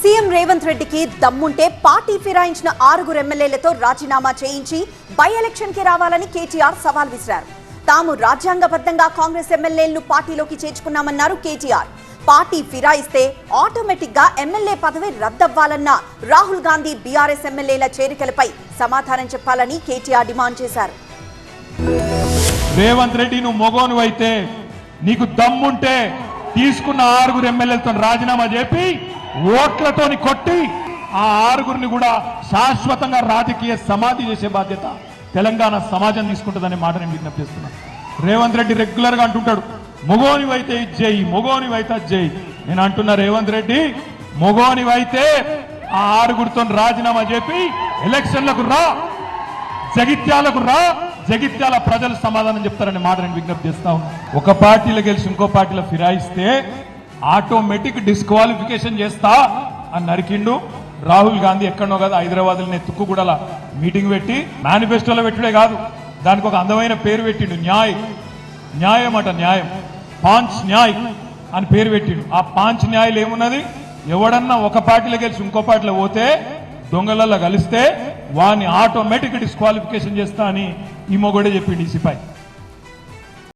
CM Revanth రెడ్డికి దమ్ముంటే party ఫిరాయించిన ఆరుగురు ఎమ్మెల్యేలతో రాజీనామా చేయించి బై ఎలక్షన్కి రావాలని కేటీఆర్ సవాల్ విసిరారు. తాము రాజ్యాంగబద్ధంగా కాంగ్రెస్ ఎమ్మెల్యేలను పార్టీలోకి చేర్చుకున్నామన్నారు కేటీఆర్. పార్టీ ఫిరాయిస్తే ఆటోమేటిక్గా ఎమ్మెల్యే పదవి రద్దవ్వాలన్న రాహుల్ గాంధీ బీఆర్ఎస్ ఎమ్మెల్యేల చేరికలపై సమాధానం చెప్పాలని కేటీఆర్ డిమాండ్ చేశారు. రేవంత్ రెడ్డి నువ్వు మొగోను అయితే నీకు దమ్ముంటే తీసుకున్న ఆరుగురు ఎమ్మెల్యేలతో రాజీనామా చెప్పి ఓట్లతోని కొట్టి ఆ ఆరుగురిని కూడా శాశ్వతంగా రాజకీయ సమాధి చేసే బాధ్యత తెలంగాణ సమాజం తీసుకుంటుందనే మాట నేను విజ్ఞప్తి రేవంత్ రెడ్డి రెగ్యులర్గా అంటుంటాడు మొగోనివైతే ఇది మొగోనివైతే అది చేయి నేను అంటున్నా రేవంత్ రెడ్డి మొగోనివైతే ఆ ఆరుగురితో రాజీనామా చెప్పి ఎలక్షన్లకు రా జగిత్యాలకు రా జగిత్యాల ప్రజలు సమాధానం చెప్తారనే మాట నేను విజ్ఞప్తి చేస్తా ఒక పార్టీలో గెలిచి ఇంకో పార్టీలో ఫిరాయిస్తే ఆటోమేటిక్ డిస్క్వాలిఫికేషన్ చేస్తా అని నరికిండు. రాహుల్ గాంధీ ఎక్కడో కదా హైదరాబాద్లో తుక్కుగూడల మీటింగ్ పెట్టి మేనిఫెస్టోలో పెట్టుడే కాదు దానికి ఒక అందమైన పేరు పెట్టిండు. న్యాయ్. న్యాయం అట న్యాయం. పాంచ్ న్యాయ్ అని పేరు పెట్టిండు. ఆ పాంచ్ న్యాయలు ఏమున్నది? ఎవడన్నా ఒక పార్టీలో గెలిచి ఇంకో పార్టీలో పోతే దొంగలలో కలిస్తే వాని ఆటోమేటిక్ డిస్క్వాలిఫికేషన్ చేస్తా అని ఈ మొగడే చెప్పిండు ఈ సిపాయి.